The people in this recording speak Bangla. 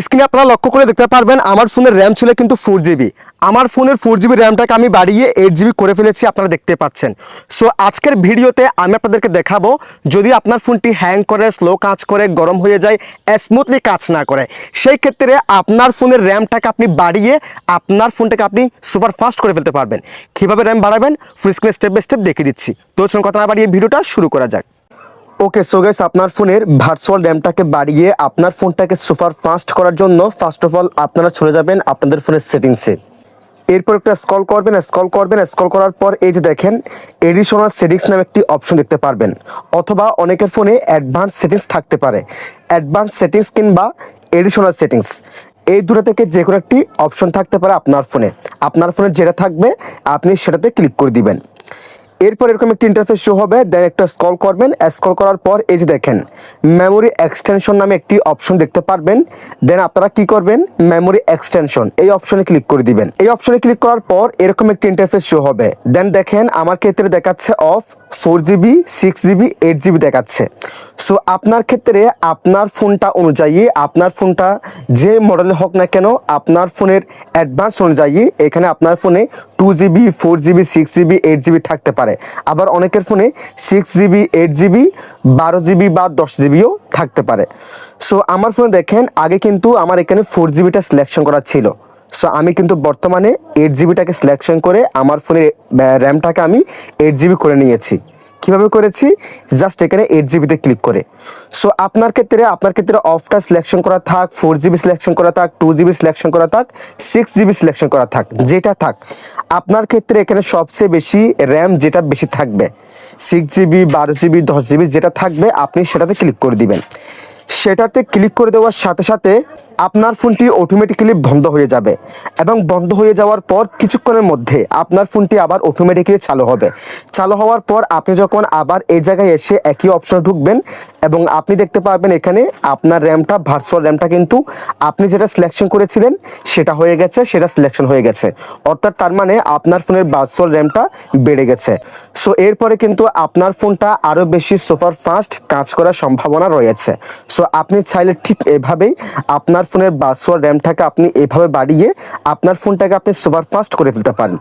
স্ক্রিনে আপনারা লক্ষ্য করে দেখতে পারবেন, আমার ফোনের র্যাম ছিল কিন্তু ফোর জিবি আমার ফোনের ফোর জিবি র্যামটাকে আমি বাড়িয়ে এইট জিবি করে ফেলেছি, আপনারা দেখতে পাচ্ছেন। সো আজকের ভিডিওতে আমি আপনাদেরকে দেখাবো, যদি আপনার ফোনটি হ্যাং করে স্লো কাজ করে, গরম হয়ে যায় স্মুথলি কাজ না করে, সেই ক্ষেত্রে আপনার ফোনের র্যামটাকে আপনি বাড়িয়ে আপনার ফোনটাকে আপনি সুপার ফাস্ট করে ফেলতে পারবেন। কীভাবে র্যাম বাড়াবেন? ফুল স্ক্রিনে স্টেপ বাই স্টেপ দেখিয়ে দিচ্ছি। তো কথা না বাড়িয়ে ভিডিওটা শুরু করা যাক। ওকে সো গাইস আপনার ফোনের ভার্চুয়াল র্যামটাকে বাড়িয়ে আপনার ফোনটাকে সুপার ফাস্ট করার জন্য ফার্স্ট অফ অল আপনারা চলে যাবেন আপনাদের ফোনের সেটিংসে এরপর একটা স্ক্রল করবেন স্ক্রল করবেন স্ক্রল করার পর এই যে দেখেন এডিশনাল সেটিংস নামে একটি অপশন দেখতে পারবেন। অথবা অনেকের ফোনে অ্যাডভান্স সেটিংস থাকতে পারে। অ্যাডভান্স সেটিংস কিংবা এডিশনাল সেটিংস এই দুটো থেকে যে কোনো একটি অপশন থাকতে পারে আপনার ফোনে। আপনার ফোনে যেটা থাকবে, আপনি সেটাতে ক্লিক করে দিবেন। এরপর এরকম একটি ইন্টারফেস শো হবে দেন একটা স্ক্রল করবেন। স্ক্রল করার পর এই যে দেখেন মেমোরি এক্সটেনশন নামে একটি অপশন দেখতে পারবেন। দেন আপনারা কি করবেন? মেমোরি এক্সটেনশন এই অপশনে ক্লিক করে দিবেন। এই অপশনে ক্লিক করার পর এরকম একটি ইন্টারফেস শো হবে। দেন দেখেন, আমার ক্ষেত্রে দেখাচ্ছে of four GB six GB eight GB দেখাচ্ছে। সো আপনার ক্ষেত্রে আপনার ফোনটা অনুযায়ী, আপনার ফোনটা যে মডেলের হোক না কেন, আপনার ফোনের অ্যাডভান্স অনুযায়ী এখানে আপনার ফোনে two GB four GB six GB eight GB থাকতে পারে। আবার অনেকের ফোনে সিক্স জিবি এইট জিবি বারো জিবি বা দশ জিবিও থাকতে পারে। সো আমার ফোনে দেখেন, আগে কিন্তু আমার এখানে ফোর জিবিটা সিলেকশন করা ছিল। সো আমি কিন্তু বর্তমানে এইট জিবিটাকে সিলেকশন করে আমার ফোনের র্যামটাকে আমি এইট জিবি করে নিয়েছি। কীভাবে করেছি? জাস্ট এখানে এইট জিবিতে ক্লিক করে। সো আপনার ক্ষেত্রে আপনার ক্ষেত্রে অফটা সিলেকশন করা থাক ফোর জিবি সিলেকশন করা থাক টু জিবি সিলেকশন করা থাক সিক্স জিবি সিলেকশন করা থাক, যেটা থাক। আপনার ক্ষেত্রে এখানে সবচেয়ে বেশি র্যাম যেটা বেশি থাকবে সিক্স জিবি বারো জিবি দশ জিবি যেটা থাকবে, আপনি সেটাতে ক্লিক করে দিবেন। সেটাতে ক্লিক করে দেওয়ার সাথে সাথে আপনার ফোনটি অটোমেটিক্যালি বন্ধ হয়ে যাবে এবং বন্ধ হয়ে যাওয়ার পর কিছুক্ষণের মধ্যে আপনার ফোনটি আবার অটোমেটিক্যালি চালু হবে। চালু হওয়ার পর আপনি যখন আবার এই জায়গায় এসে একই অপশনে ঢুকবেন এবং আপনি দেখতে পারবেন এখানে আপনার র্যামটা ভার্চুয়াল র্যামটা কিন্তু আপনি যেটা সিলেকশন করেছিলেন সেটা হয়ে গেছে, সেটা সিলেকশন হয়ে গেছে। অর্থাৎ তার মানে আপনার ফোনের ভার্চুয়াল র্যামটা বেড়ে গেছে। সো এরপরে কিন্তু আপনার ফোনটা আরও বেশি সুপার ফাস্ট কাজ করার সম্ভাবনা রয়েছে। সো আপনি চাইলে ঠিক এভাবেই আপনার ফোনের র্যাম র্যামটাকে আপনি এভাবে বাড়িয়ে আপনার ফোনটাকে আপনি সুপার ফাস্ট করে ফেলতে পারেন।